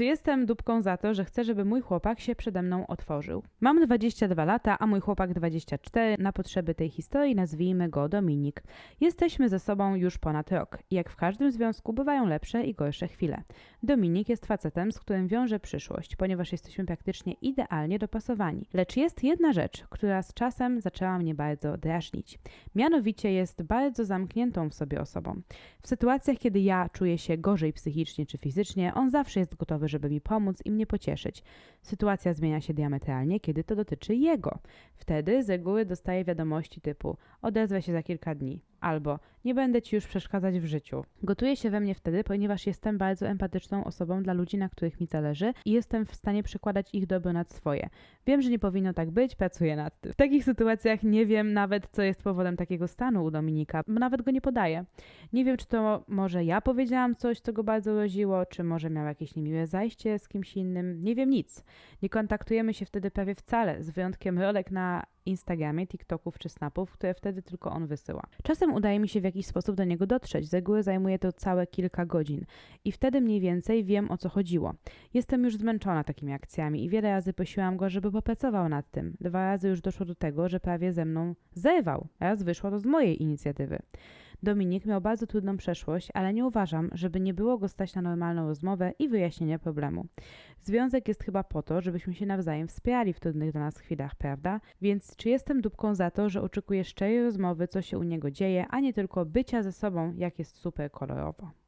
Czy jestem dupką za to, że chcę, żeby mój chłopak się przede mną otworzył? Mam 22 lata, a mój chłopak 24. Na potrzeby tej historii nazwijmy go Dominik. Jesteśmy ze sobą już ponad rok. Jak w każdym związku bywają lepsze i gorsze chwile. Dominik jest facetem, z którym wiąże przyszłość, ponieważ jesteśmy praktycznie idealnie dopasowani. Lecz jest jedna rzecz, która z czasem zaczęła mnie bardzo drażnić. Mianowicie jest bardzo zamkniętą w sobie osobą. W sytuacjach, kiedy ja czuję się gorzej psychicznie czy fizycznie, on zawsze jest gotowy, żeby mi pomóc i mnie pocieszyć. Sytuacja zmienia się diametralnie, kiedy to dotyczy jego. Wtedy z reguły dostaję wiadomości typu odezwę się za kilka dni albo nie będę ci już przeszkadzać w życiu. Gotuje się we mnie wtedy, ponieważ jestem bardzo empatyczną osobą dla ludzi, na których mi zależy i jestem w stanie przekładać ich dobro nad swoje. Wiem, że nie powinno tak być, pracuję nad tym. W takich sytuacjach nie wiem nawet, co jest powodem takiego stanu u Dominika, nawet go nie podaję. Nie wiem, czy to może ja powiedziałam coś, co go bardzo roziło, czy może miał jakieś niemiłe zajście z kimś innym. Nie wiem nic. Nie kontaktujemy się wtedy prawie wcale, z wyjątkiem rolek na Instagramie, TikToków czy Snapów, które wtedy tylko on wysyła. Czasem udaje mi się w jakiś sposób do niego dotrzeć, z reguły zajmuje to całe kilka godzin i wtedy mniej więcej wiem o co chodziło. Jestem już zmęczona takimi akcjami i wiele razy prosiłam go, żeby popracował nad tym. Dwa razy już doszło do tego, że prawie ze mną zerwał. Raz wyszło to z mojej inicjatywy. Dominik miał bardzo trudną przeszłość, ale nie uważam, żeby nie było go stać na normalną rozmowę i wyjaśnienie problemu. Związek jest chyba po to, żebyśmy się nawzajem wspierali w trudnych dla nas chwilach, prawda? Więc czy jestem dupką za to, że oczekuję szczerej rozmowy, co się u niego dzieje, a nie tylko bycia ze sobą, jak jest super kolorowo?